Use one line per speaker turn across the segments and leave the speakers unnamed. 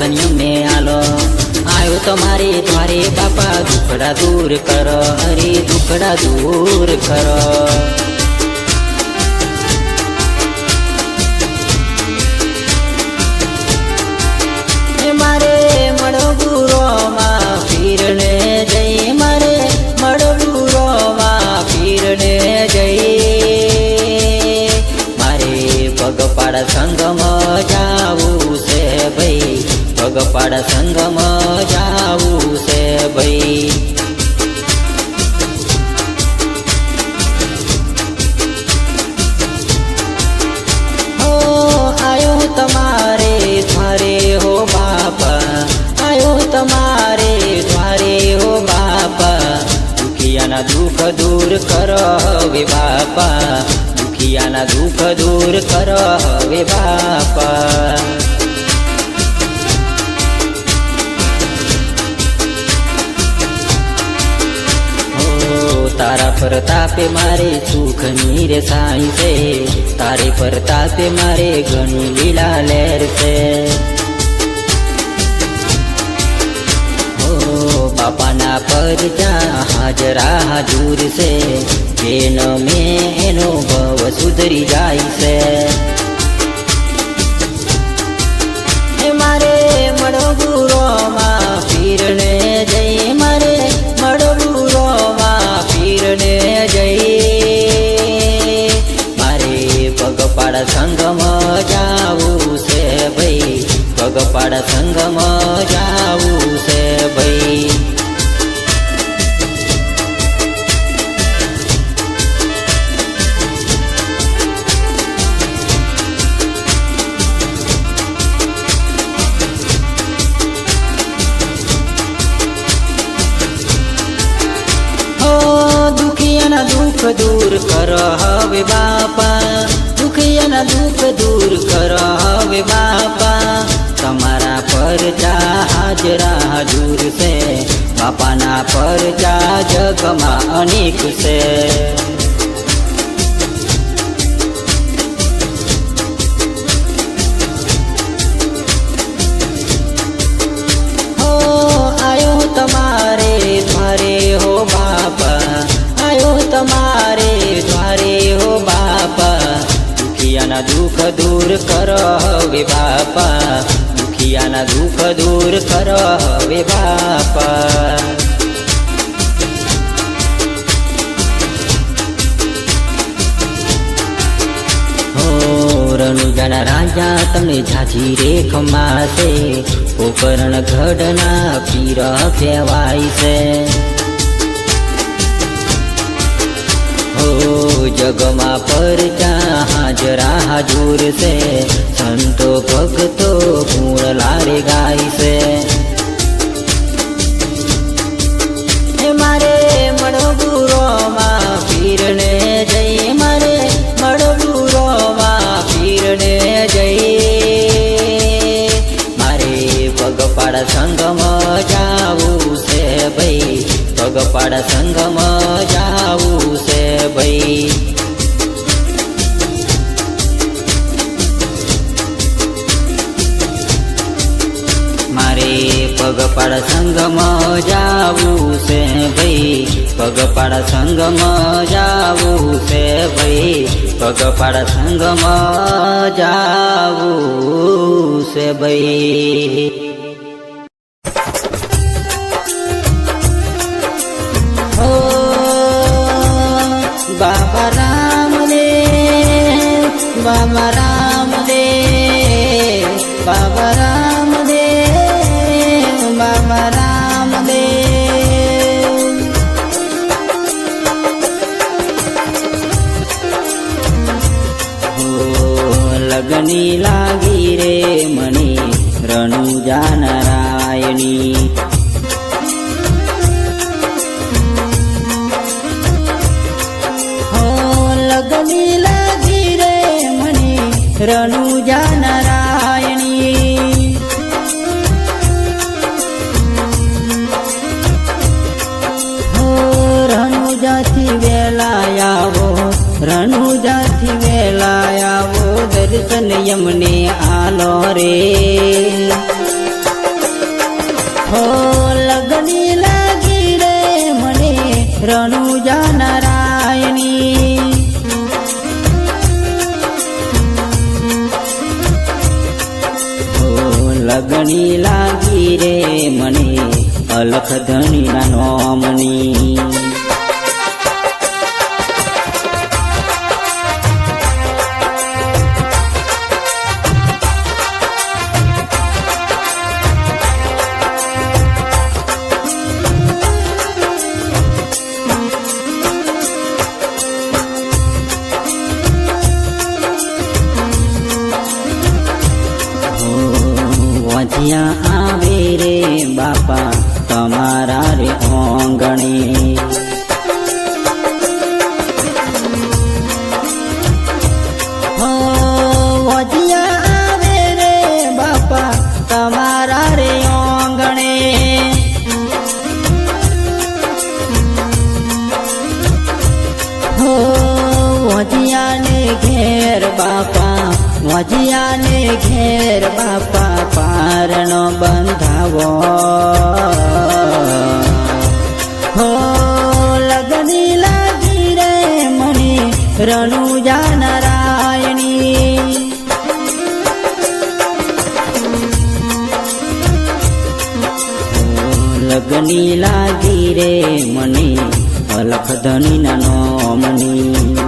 દર્શન મેં આલો. આવ્યો તમારે દ્વારે બાપા, દુખડા દૂર કરો. અરે દુખડા દૂર કરો. મારે મળવું રોમાં પીરને જઈ, મારે મળવું રોમાં પીરને જઈ. મારે પગપાળ સંગમ પગપાળ સંગમ જાવું છે ભાઈ. તમારે દ્વારે હો બાપા. આયો તમારે દ્વારે હો બાપા. દુખિયાના દુઃખ દૂર કરો હવે બાપા. દુખિયાના દુઃખ દૂર કરો હવે બાપા. તારા પ્રતાપે મારે સુખની રે સાઈ છે. તારે પ્રતાપે મારે ઘણી લીલા લેર છે. બાપાના પર પરજા હાજરા હાજુર છે. જેન મેં એનો ભવ સુધરી જાય છે. મારે મળો ગુરો માં પીરને જઈ સંગમ જાવું છે ભાઈ. પગપાળ સંગમ બાપાના પરજા જગમાં અનેક છે. તમારે દ્વારે હો બાપા. આયો તમારે દ્વારે હો બાપા. દુખિયાના દુઃખ દૂર કરો હવે બાપા. દુખિયાના દુઃખ દૂર કરો હવે બાપા. રણુજાના રાજા, તમને ઝાંઝી રેખ ખમાશે પોકરણ ગઢના પીર કહેવાય છે. હો જગમાં પરચા હાજરા હાજુર છે સંતો ભગતો ગુણ લારે ગાય છે મારે પગપાળ સંગમ જાવું છે ભાઈ પગપાળ સંગમ પગપાળ સંગમ જાવું છે ભાઈ. પગપાળ સંગમ જાવું છે ભાઈ. લગણી લાગી રે મને અલખ ધણીના નોમની. ભજિયાને ઘેર બાપા પારણો બંધાવો. હો, લગની લાગી રે મણી રણુજા નારાયણી લગની લાગી રે મણી અલખ ધની નાનો મણી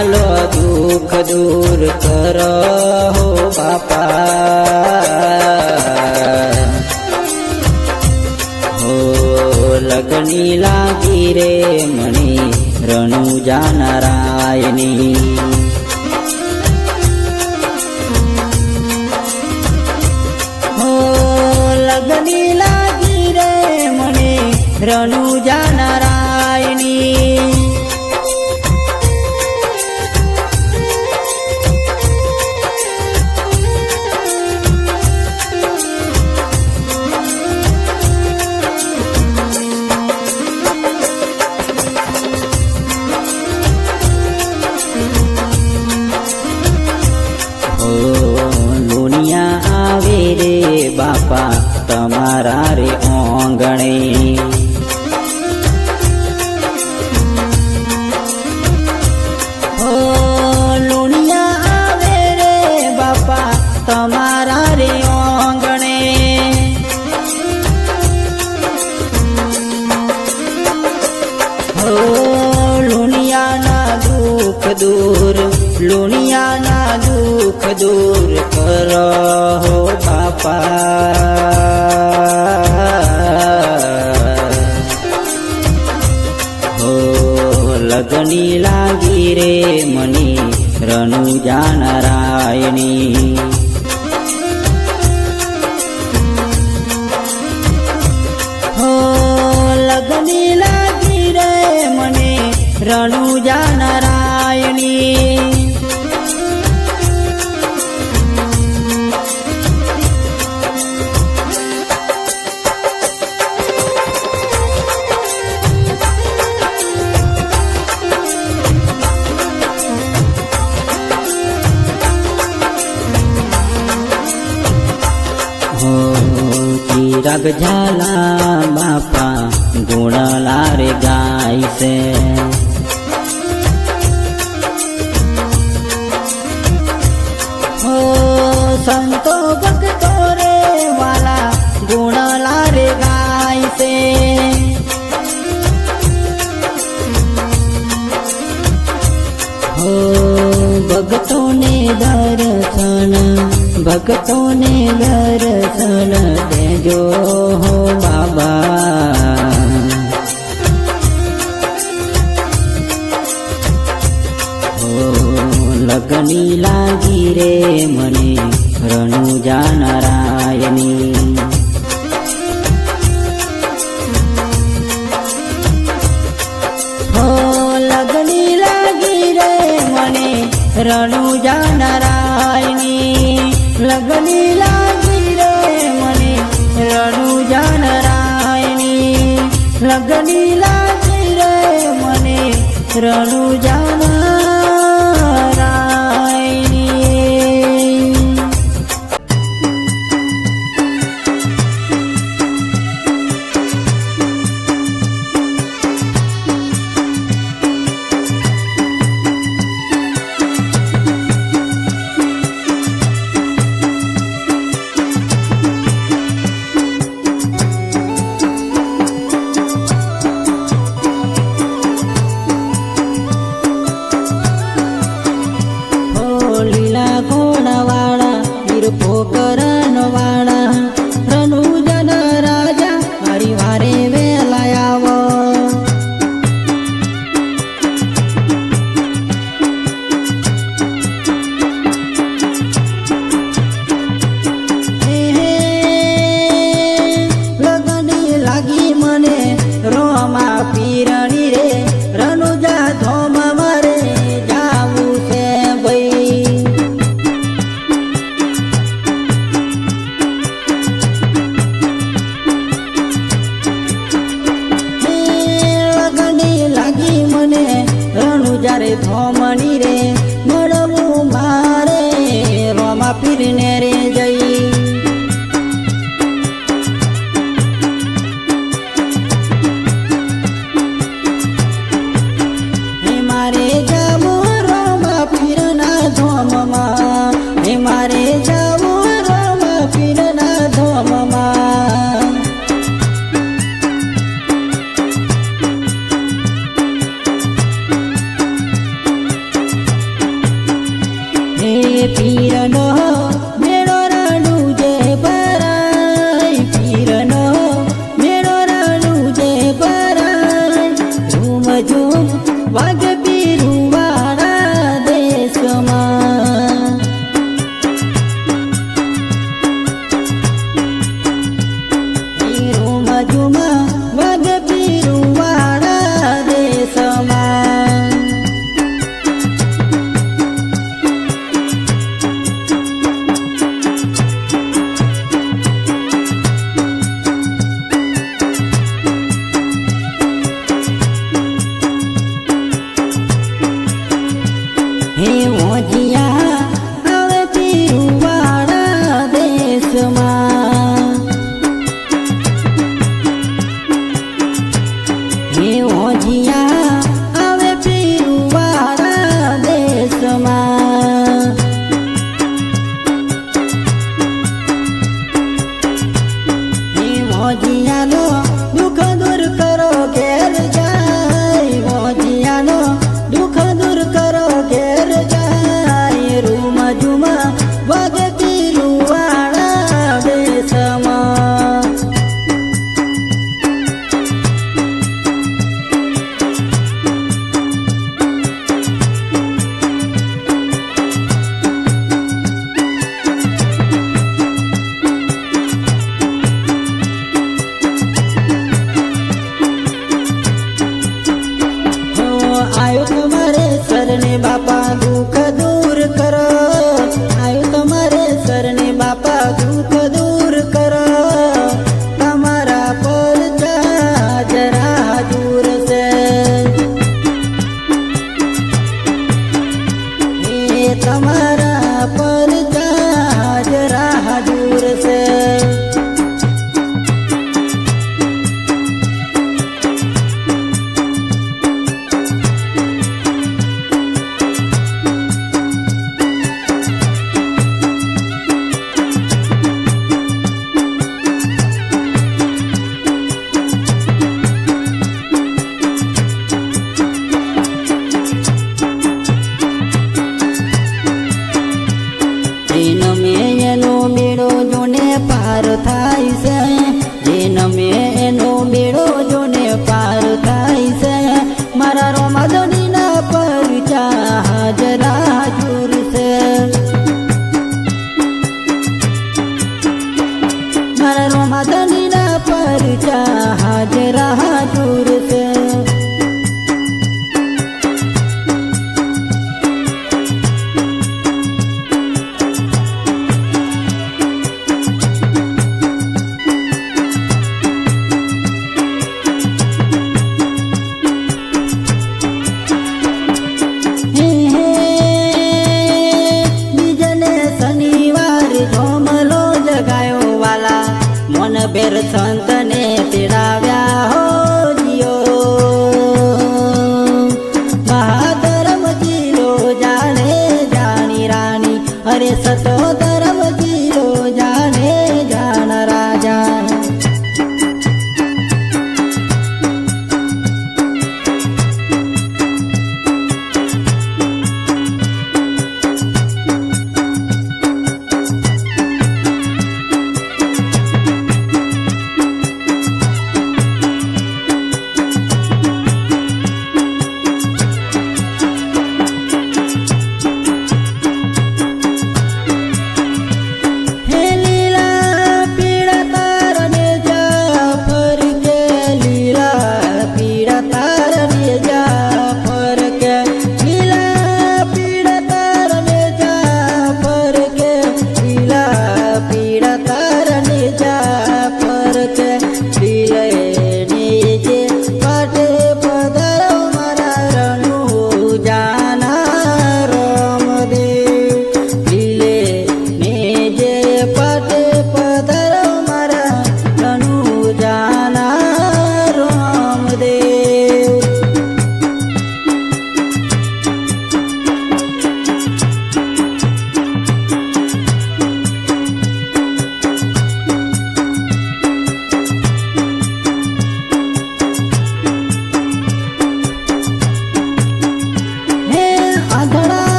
આલો દુઃખ દૂર કરો હો બાપા. હો લગની લાગી રે મણી રણુ જાનારા સંતો ભક્તો રે, વાલા ગુણ લારે ગાય છે. હો ભક્તોને દર્શન ભક્તોને દર્શન દેજો હો બાબા. લગની લાગી રે મને તનુજા નારાયણી હો લગની લાગી રે મને રણુજા નારાયણી લગની લાગી રે મને રણુજા નારાયણી લગની લાગી રે મને રણુજા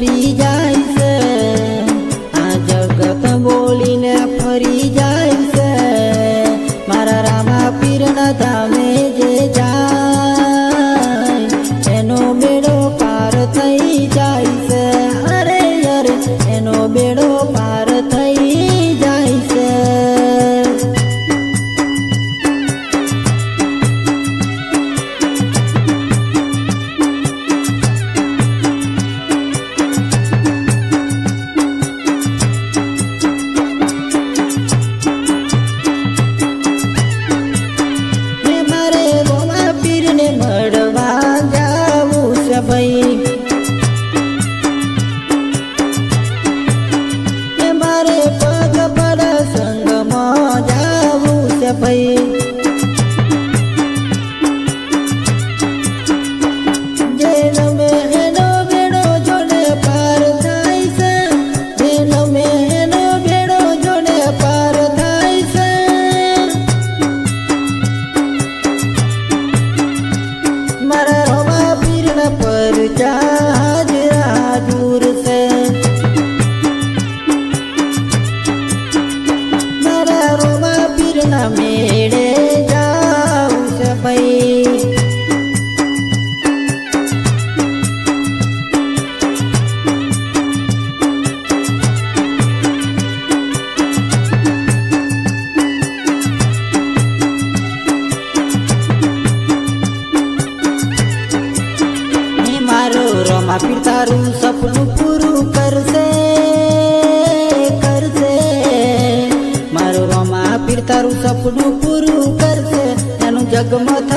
Maria આપી તારું સપનું પૂરું કરશે કરશે. મારો રોમા આપી તારું સપનું પૂરું કરશે, એનું જગમત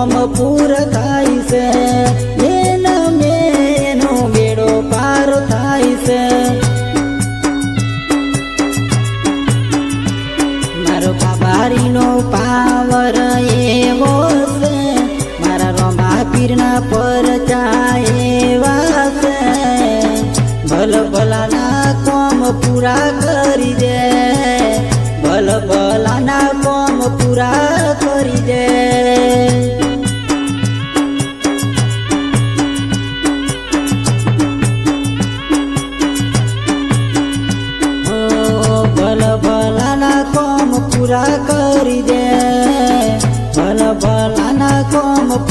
मम पूरता